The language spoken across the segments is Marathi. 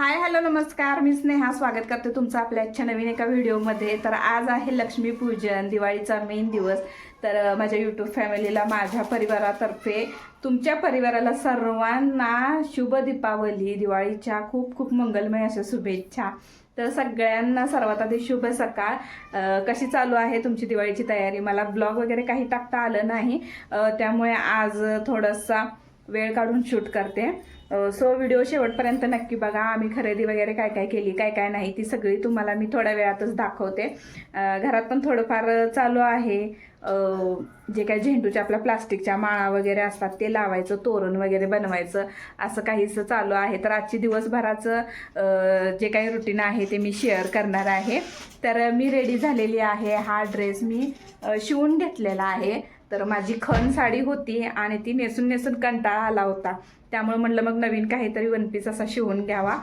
हाय हॅलो नमस्कार. मी स्नेहा. स्वागत करते तुमचं आपल्या आजच्या नवीन एका व्हिडिओमध्ये. तर आज आहे लक्ष्मीपूजन दिवाळीचा मेन दिवस. तर माझ्या यूट्यूब फॅमिलीला माझ्या परिवारातर्फे तुमच्या परिवाराला सर्वांना शुभ दीपावली दिवाळीच्या खूप खूप मंगलमय अशा शुभेच्छा. तर सगळ्यांना सर्वात आधी शुभ सकाळ. कशी चालू आहे तुमची दिवाळीची तयारी? मला ब्लॉग वगैरे काही टाकता आलं नाही. त्यामुळे आज थोडासा वेळ काढून शूट करते. सो व्हिडिओ शेवटपर्यंत नक्की बघा. आम्ही खरेदी वगैरे काय काय केली काय काय नाही ती सगळी तुम्हाला मी थोड्या वेळातच दाखवते. घरात पण थोडंफार चालू आहे. जे काय झेंडूच्या आपल्या प्लास्टिकच्या माळा वगैरे असतात ते लावायचं तोरण वगैरे बनवायचं असं काहीसं चालू आहे. तर आजची दिवसभराचं जे काही रुटीन आहे ते मी शेअर करणार आहे. तर मी रेडी झालेली आहे. हा ड्रेस मी शिवून घेतलेला आहे. तर माझी खण साडी होती आणि ती नेसून नेसून कंटाळा आला होता. त्यामुळे म्हणलं मग नवीन काहीतरी वन पीस असा शिवून घ्यावा.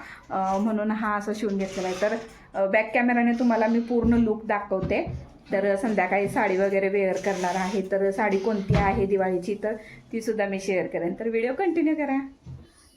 म्हणून हा असं शिवून घेतलेला आहे. तर बॅक कॅमेराने तुम्हाला मी पूर्ण लुक दाखवते. तर संध्याकाळी साडी वगैरे वेअर करणार आहे. तर साडी कोणती आहे दिवाळीची? तर ती सुद्धा मी शेअर करेन. तर व्हिडिओ कंटिन्यू करा.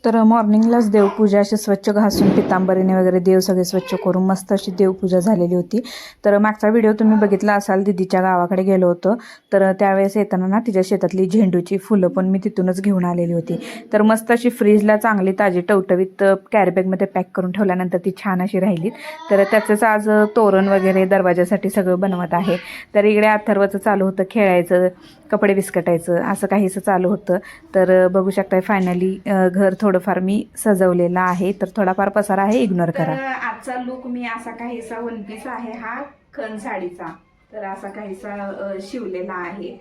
तर मॉर्निंगलाच देवपूजा अशी स्वच्छ घासून पितांबरीने वगैरे देव सगळे स्वच्छ करून मस्त अशी देवपूजा झालेली होती. तर मागचा व्हिडिओ तुम्ही बघितला असाल दिदीच्या गावाकडे गेलो होतो. तर त्यावेळेस येताना ना तिच्या शेतातली झेंडूची फुलं पण मी तिथूनच घेऊन आलेली होती. तर मस्त अशी फ्रीजला चांगली ताजी टवटवीत कॅरीबॅगमध्ये पॅक करून ठेवल्यानंतर ती छान अशी राहिली तर त्याचंच आज तोरण वगैरे दरवाजासाठी सगळं बनवत आहे. तर इकडे अथर्वचं चालू होतं खेळायचं. कपडे विस्कटायचं असं काहीसं चालू होतं. तर बघू शकताय फायनली घर थोडंफार मी सजवलेलं आहे. तर थोडाफार पसारा आहे इग्नोर करा. आजचा लुक मी असा काहीसा वन पीस आहे हा खण साडीचा. तर असा काहीसा शिवलेला आहे.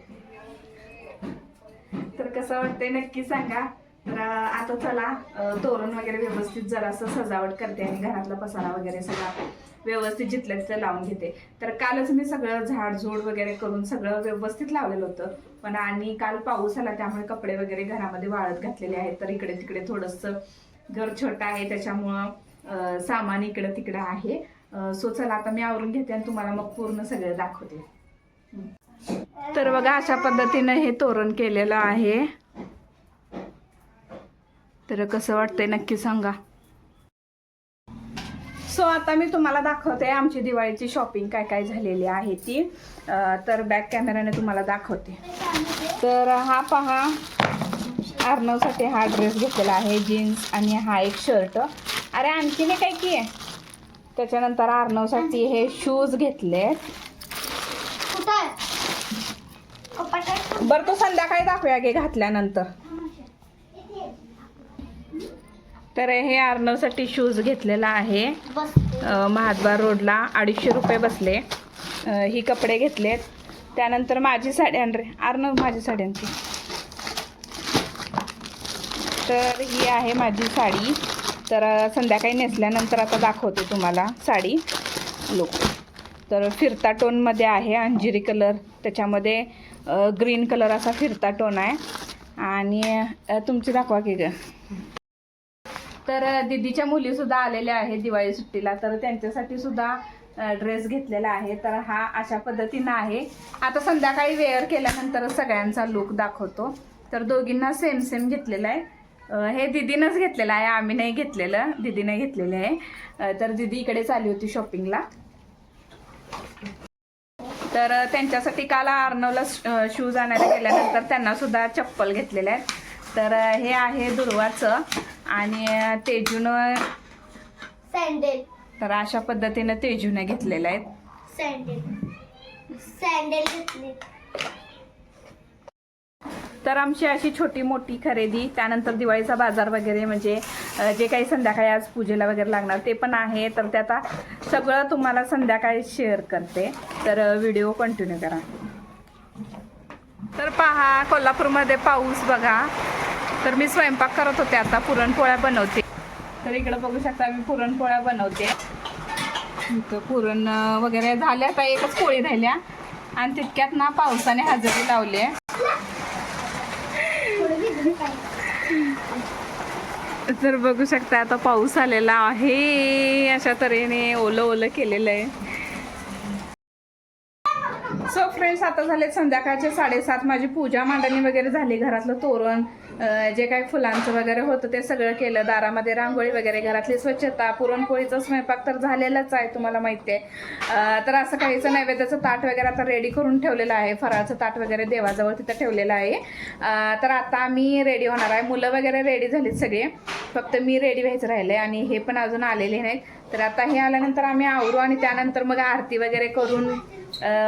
तर कसं वाटतंय नक्की सांगा. तर आता चला तोरण वगैरे व्यवस्थित जरासं सजावट करते आणि घरातला पसारा वगैरे सगळा. व्यवस्थित जिथल्या तिथं लावून घेते. तर कालच मी सगळं झाडझूड वगैरे करून सगळं व्यवस्थित लावलेलं होतं. पण आणि काल पाऊस आला त्यामुळे कपडे वगैरे घरामध्ये वाळत घातलेले आहेत. तर इकडे तिकडे थोडंसं घर छोटं आहे त्याच्यामुळं सामान इकडं तिकडं आहे. सो चला आता मी आवरून घेते आणि तुम्हाला मग पूर्ण सगळं दाखवते. तर बघा अशा पद्धतीनं हे तोरण केलेलं आहे. तर कसं वाटतंय नक्की सांगा. सो आता मी तुम्हाला दाखवते आमची दिवाळीची शॉपिंग काय काय झालेली आहे ती. तर बॅक कॅमेराने तुम्हाला दाखवते. तर हा पहा अर्णवसाठी हा ड्रेस घेतलेला आहे जीन्स आणि हा एक शर्ट अरे आणखीन काय की आहे त्याच्यानंतर अर्णवसाठी हे शूज घेतले बरं तो संध्याकाळी दाखवूया की घातल्यानंतर. तर हे अर्णवसाठी शूज घेतलेला आहे. महाद्वार रोडला अडीचशे रुपये बसले. ही कपडे घेतलेत. त्यानंतर माझी साडी आण रे माझी साडी तर ही आहे माझी साडी. तर संध्याकाळी नेसल्यानंतर आता दाखवते तुम्हाला साडी. लोक तर फिरता टोनमध्ये आहे अंजिरी कलर. त्याच्यामध्ये ग्रीन कलर असा फिरता टोन आहे. आणि तुमची दाखवा की ग. तर दिदीच्या दीदीच्या मुली सुद्धा आलेल्या आहेत दिवाळी सुट्टीला. तर त्यांच्यासाठी सुद्धा ड्रेस घेतलेला आहे. तर हा अशा पद्धतीनं आहे. आता संध्याकाळी वेअर केल्यानंतर सगळ्यांचा लुक दाखवतो. तर दोघींना सेम सेम घेतलेला आहे. हे दिदीनंच घेतलेलं आहे. आम्ही नाही घेतलेलं. दिदीने घेतलेलं आहे. तर दिदी इकडे चालली होती शॉपिंगला तर त्यांच्यासाठी काल आर्नवला शूज आणायला गेल्यानंतर त्यांना सुद्धा चप्पल घेतलेल्या आहेत. तर हे आहे दुर्वाचं. आणि तेजूनं सँडल तर अशा पद्धतीनं तेजूने घेतलेलं आहेत. सँडल सँडल घेतले. तर आमची अशी छोटी मोठी खरेदी त्यानंतर दिवाळीचा बाजार वगैरे म्हणजे जे काही संध्याकाळी आज पूजेला वगैरे लागणार ते पण आहे. तर ते आता सगळं तुम्हाला संध्याकाळी शेअर करते. तर व्हिडिओ कंटिन्यू करा. तर पहा कोल्हापूरमध्ये पाऊस बघा. तर मी स्वयंपाक करत होते आता पुरणपोळ्या बनवते. तर इकडं बघू शकता मी पुरणपोळ्या बनवते. इथं पुरण वगैरे झाल्या आता एकच पोळी राहिल्या. आणि तितक्यात ना पावसाने हजेरी लावली तर बघू शकता आता पाऊस आलेला आहे. अशा तऱ्हेने ओलं ओलं केलेलं आहे. वेळेस आता झाले संध्याकाळचे साडेसात. माझी पूजा मांडणी वगैरे झाली घरातलं तोरण जे काही फुलांचं वगैरे होतं ते सगळं केलं. दारामध्ये रांगोळी वगैरे घरातली स्वच्छता पुरणपोळीचा स्वयंपाक तर झालेलाच आहे तुम्हाला माहिती आहे तर असं काहीचं नैवेद्याचं ताट वगैरे आता रेडी करून ठेवलेलं आहे. फराळाचं ताट वगैरे देवाजवळ तिथं ठेवलेलं आहे. तर आता आम्ही रेडी होणार आहे. मुलं वगैरे रेडी झालीत सगळे. फक्त मी रेडी व्हायचं राहिले आणि हे पण अजून आलेले नाहीत. तर आता हे आल्यानंतर आम्ही आवरू आणि त्यानंतर मग आरती वगैरे करून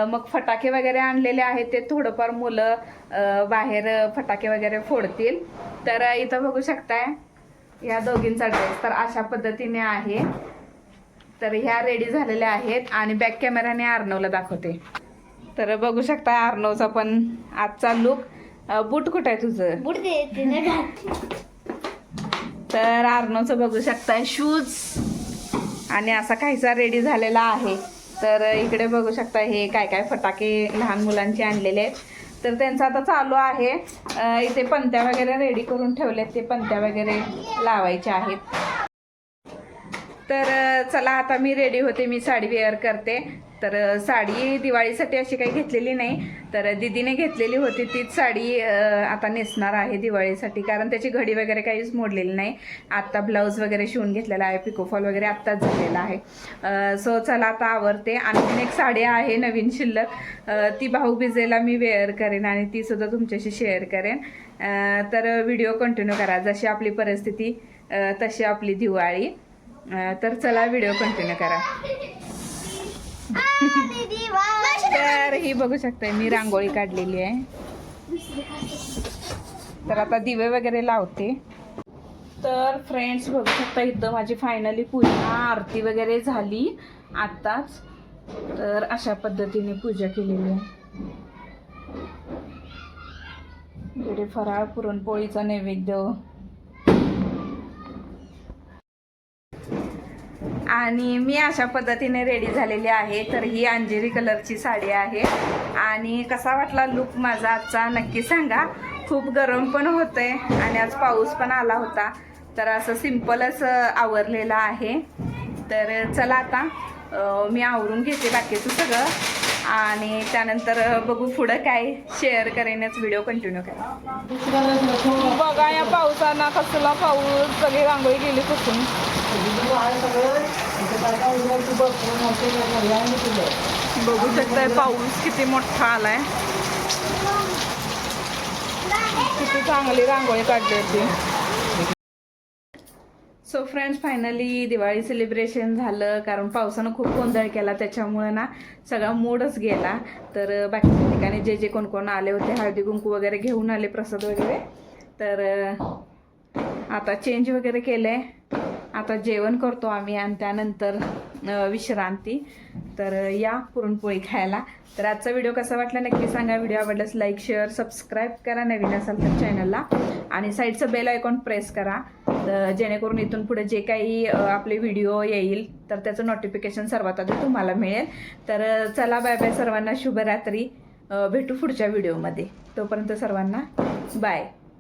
मग फटाके वगैरे आणलेले आहेत ते थोडंफार मुलं बाहेर फटाके वगैरे फोडतील. तर इथं बघू शकताय ह्या दोघींचा ड्रेस तर अशा पद्धतीने आहे. तर ह्या रेडी झालेल्या आहेत आणि बॅक कॅमेराने आर्नवला दाखवते. तर बघू शकता आर्नवचा पण आजचा लुक बूट कुठं आहे तुझं? घात. तर आर्नोचं बघू शकताय शूज आणि असा काहीसा रेडी झालेला आहे. तर इकडे बघू शकता हे काय काय फटाके लहान मुलांचे आणलेले आहेत. तर त्यांचं आता चालू आहे. इथे पंत्या वगैरे रेडी करून ठेवलेत. ते पंत्या वगैरे लावायचे आहेत. तर चला आता मी रेडी होते मी साडी वेअर करते. तर साडी दिवाळीसाठी अशी काही घेतलेली नाही. तर दिदीने घेतलेली होती तीच साडी आता नेसणार आहे दिवाळीसाठी. कारण त्याची घडी वगैरे काहीच मोडलेली नाही. आत्ता ब्लाऊज वगैरे शिवून घेतलेला आहे पिकोफॉल वगैरे आत्ताच झालेला आहे. सो चला आता आवडते आणखीन एक साडी आहे नवीन शिल्लक. ती भाऊबिजेला मी वेअर करेन आणि ती सुद्धा तुमच्याशी शेअर करेन. तर व्हिडिओ कंटिन्यू करा. जशी आपली परिस्थिती तशी आपली दिवाळी. तर चला व्हिडिओ कंटिन्यू करा. तर ही बघू शकताय मी रांगोळी काढलेली आहे. तर आता दिवे वगैरे लावते. तर फ्रेंड्स बघू शकता इथं माझी फायनली पूजा आरती वगैरे झाली. आत्ताच. तर अशा पद्धतीने पूजा केलेली आहे. फराळ पुरणपोळीचा नैवेद्य. आणि मी अशा पद्धतीने रेडी झालेली आहे. तर ही अंजेरी कलरची साडी आहे. आणि कसा वाटला लुक माझा आजचा नक्की सांगा. खूप गरम पण होतंय आणि आज पाऊस पण आला होता. तर असं सिम्पलच आवरलेलं आहे. तर चला आता मी आवरून घेते बाकीचं सगळं. आणि त्यानंतर बघू पुढं काय शेअर करेनच व्हिडिओ कंटिन्यू करा बघा या पावसानं कसला पाऊस सगळी रांगोळी गेली कुठून बघू शकताय पाऊस किती मोठा आलाय. किती चांगली रांगोळी काढली होती. So friends finally Diwali celebration झालं. कारण पावसानं खूप गोंधळ केला. त्याच्यामुळे ना सगळा मूडच गेला. तर बाकीच्या ठिकाणी जे जे कोण कोण आले होते हळदी कुंकू वगैरे घेऊन आले प्रसाद वगैरे. तर आता चेंज वगैरे केलं आहे आता जेवण करतो आम्ही आणि त्यानंतर विश्रांती. तर या पुरणपोळी खायला. तर आजचा व्हिडिओ कसा वाटला नक्की सांगा. व्हिडिओ आवडल्यास लाईक शेअर सबस्क्राईब करा. नवीन असाल तर चॅनलला आणि साईडचं बेल आयकॉन प्रेस करा. तर जेणेकरून इथून पुढे जे काही आपले व्हिडिओ येईल तर त्याचं नोटिफिकेशन सर्वात आधी तुम्हाला मिळेल. तर चला बाय बाय सर्वांना. शुभरात्री. भेटू पुढच्या व्हिडिओमध्ये. तोपर्यंत सर्वांना बाय